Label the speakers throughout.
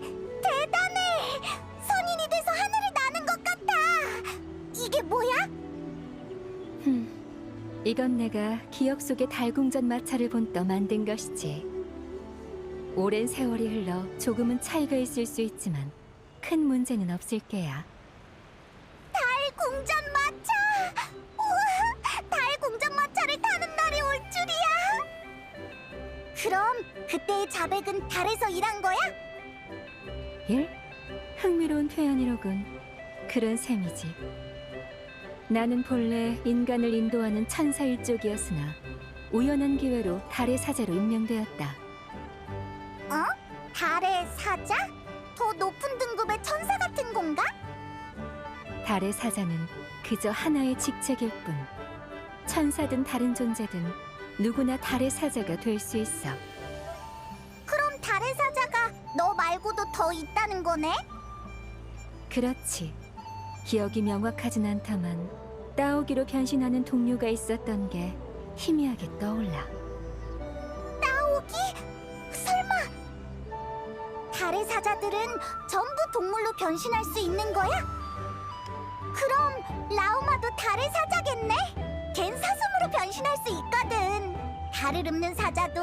Speaker 1: 대단해! 선인이 돼서 하늘을 나는 것 같아! 이게 뭐야?
Speaker 2: 흠, 이건 내가 기억 속의 달궁전 마차를 본떠 만든 것이지. 오랜 세월이 흘러 조금은 차이가 있을 수 있지만 큰 문제는 없을 게야.
Speaker 1: 달 궁전 마차! 우와! 달 궁전 마차를 타는 날이 올 줄이야! 그럼 그때의 자백은 달에서 일한 거야?
Speaker 2: 일? 흥미로운 표현이로군. 그런 셈이지. 나는 본래 인간을 인도하는 천사 일족이었으나 우연한 기회로 달의 사자로 임명되었다.
Speaker 1: 어? 달의 사자? 더 높은 등급의 천사 같은 건가?
Speaker 2: 달의 사자는 그저 하나의 직책일 뿐. 천사든 다른 존재든 누구나 달의 사자가 될 수 있어.
Speaker 1: 더 있다는 거네?
Speaker 2: 그렇지. 기억이 명확하진 않다만 따오기로 변신하는 동료가 있었던 게 희미하게 떠올라.
Speaker 1: 따오기? 설마 달의 사자들은 전부 동물로 변신할 수 있는 거야? 그럼 라우마도 달의 사자겠네? 걘 사슴으로 변신할 수 있거든 달을 읊는 사자도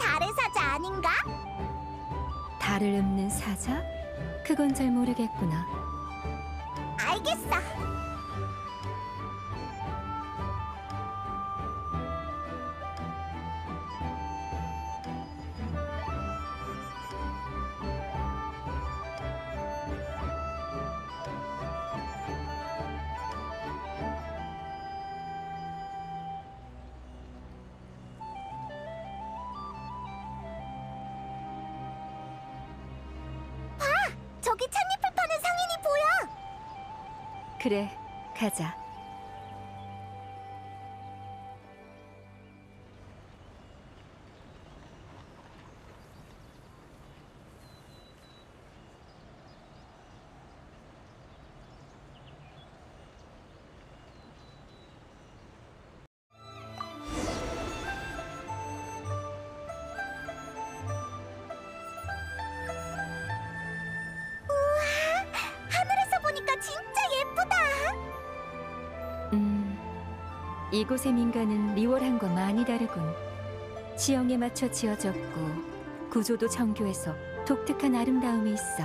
Speaker 1: 달의 사자 아닌가?
Speaker 2: 달을 읊는 사자? 그건 잘 모르겠구나.
Speaker 1: 알겠어
Speaker 2: 그래, 가자. 이곳의 민가는 리월한 과 많이 다르군. 지형에 맞춰 지어졌고 구조도 정교해서 독특한 아름다움이 있어.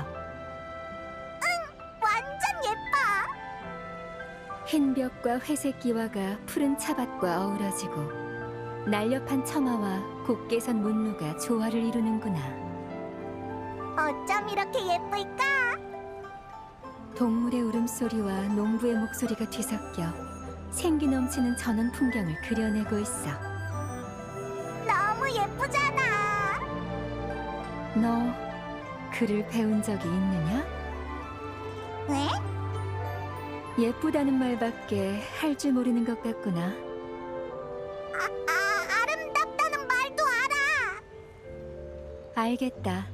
Speaker 1: 완전 예뻐.
Speaker 2: 흰 벽과 회색 기와가 푸른 차밭과 어우러지고 날렵한 처마와 곱게 선 문루가 조화를 이루는구나.
Speaker 1: 어쩜 이렇게 예쁠까?
Speaker 2: 동물의 울음소리와 농부의 목소리가 뒤섞여 생기 넘치는 전원 풍경을 그려내고 있어.
Speaker 1: 너무 예쁘잖아.
Speaker 2: 너 글을 배운 적이 있느냐?
Speaker 1: 왜?
Speaker 2: 예쁘다는 말밖에 할 줄 모르는 것 같구나.
Speaker 1: 아, 아, 아름답다는 말도 알아.
Speaker 2: 알겠다.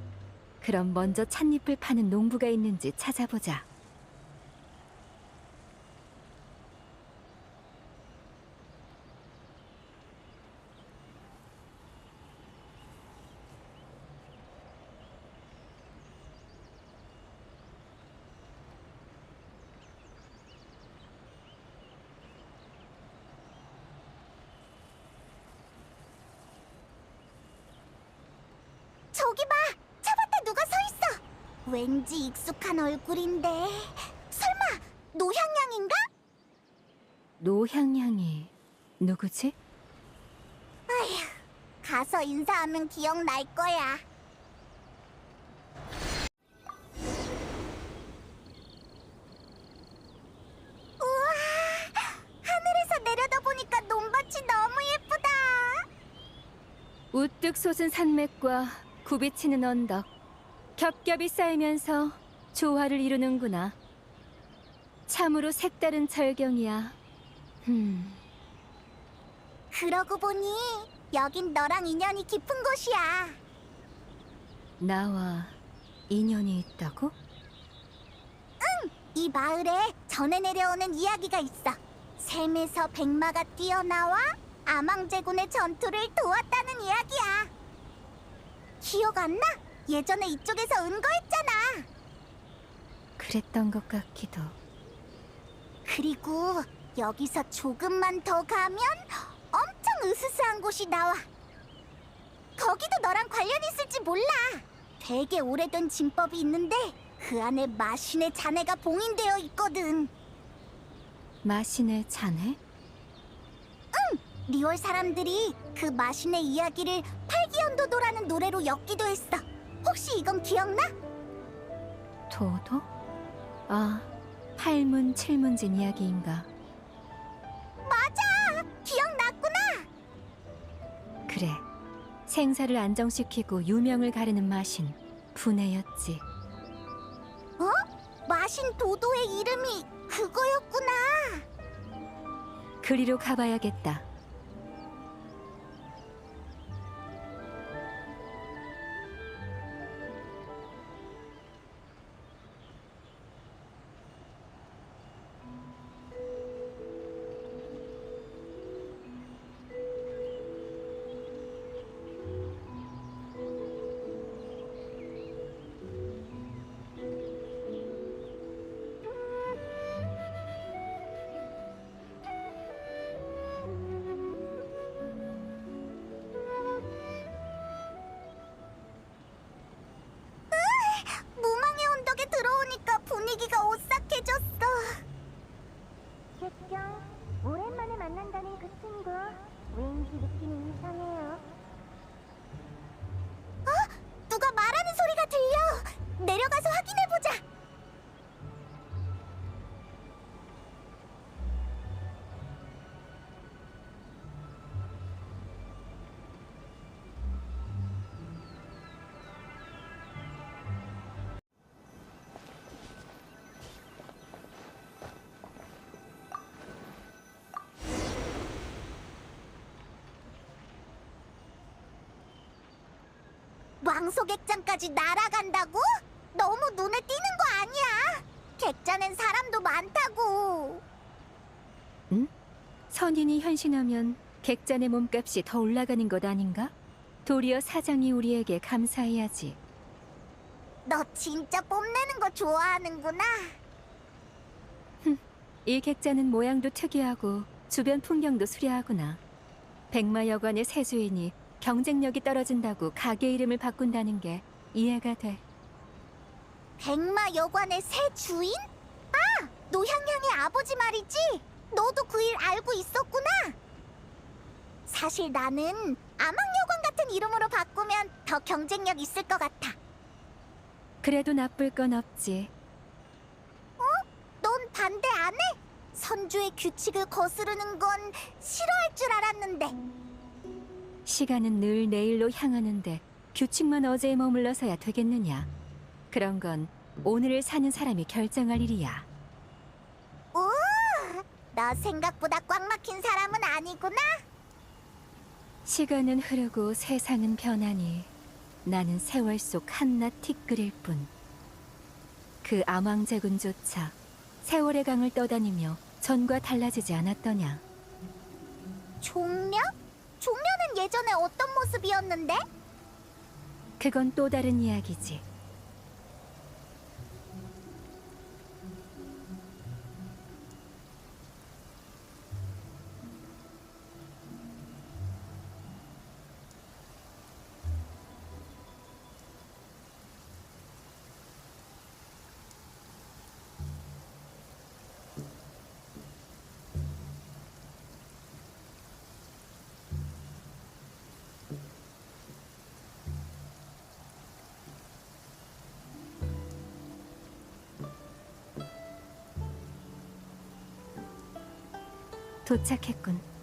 Speaker 2: 그럼 먼저 찻잎을 파는 농부가 있는지 찾아보자.
Speaker 1: 저기 봐. 차밭에 누가 서 있어. 왠지 익숙한 얼굴인데. 설마 노향양인가?
Speaker 2: 노향향이 누구지?
Speaker 1: 아휴, 가서 인사하면 기억날 거야. 우와, 하늘에서 내려다보니까 논밭이 너무 예쁘다.
Speaker 2: 우뚝 솟은 산맥과 굽이치는 언덕, 겹겹이 쌓이면서 조화를 이루는구나. 참으로 색다른 절경이야. 음,
Speaker 1: 그러고 보니 여긴 너랑 인연이 깊은 곳이야.
Speaker 2: 나와 인연이 있다고?
Speaker 1: 이 마을에 전해 내려오는 이야기가 있어. 샘에서 백마가 뛰어나와 아망제군의 전투를 도왔다는 이야기야. 기억 안 나? 예전에 이쪽에서 은거했잖아.
Speaker 2: 그랬던 것 같기도.
Speaker 1: 그리고 여기서 조금만 더 가면 엄청 으스스한 곳이 나와. 거기도 너랑 관련 있을지 몰라. 되게 오래된 진법이 있는데 그 안에 마신의 잔해가 봉인되어 있거든.
Speaker 2: 마신의 자네?
Speaker 1: 리월 사람들이 그 마신의 이야기를 팔기연도도라는 노래로 엮기도 했어. 혹시 이건 기억나?
Speaker 2: 도도? 아, 팔문 칠문진 이야기인가?
Speaker 1: 맞아! 기억났구나!
Speaker 2: 그래. 생사를 안정시키고 유명을 가르는 마신 분해였지.
Speaker 1: 마신 도도의 이름이 그거였구나.
Speaker 2: 그리로 가봐야겠다.
Speaker 3: 친구 왠지 느낌이 이상해요.
Speaker 1: 왕소객장까지 날아간다고? 너무 눈에 띄는 거 아니야? 객잔엔 사람도 많다고.
Speaker 2: 선인이 현신하면 객잔의 몸값이 더 올라가는 것 아닌가? 도리어 사장이 우리에게 감사해야지.
Speaker 1: 너 진짜 뽐내는 거 좋아하는구나.
Speaker 2: 이 객잔은 모양도 특이하고 주변 풍경도 수려하구나. 백마 여관의 새 주인이 경쟁력이 떨어진다고 가게 이름을 바꾼다는 게 이해가 돼.
Speaker 1: 백마 여관의 새 주인? 아, 노향향의 아버지 말이지. 너도 그 일 알고 있었구나. 사실 나는 아망여관 같은 이름으로 바꾸면 더 경쟁력 있을 것 같아.
Speaker 2: 그래도 나쁠 건 없지.
Speaker 1: 넌 반대 안 해? 선주의 규칙을 거스르는 건 싫어할 줄 알았는데.
Speaker 2: 시간은 늘 내일로 향하는데 규칙만 어제에 머물러서야 되겠느냐? 그런 건 오늘을 사는 사람이 결정할 일이야.
Speaker 1: 오, 너 생각보다 꽉 막힌 사람은 아니구나.
Speaker 2: 시간은 흐르고 세상은 변하니 나는 세월 속 한낱 티끌일 뿐. 그 암왕제군조차 세월의 강을 떠다니며 전과 달라지지 않았더냐.
Speaker 1: 종려? 종려는 예전에 어떤 모습이었는데?
Speaker 2: 그건 또 다른 이야기지. 도착했군.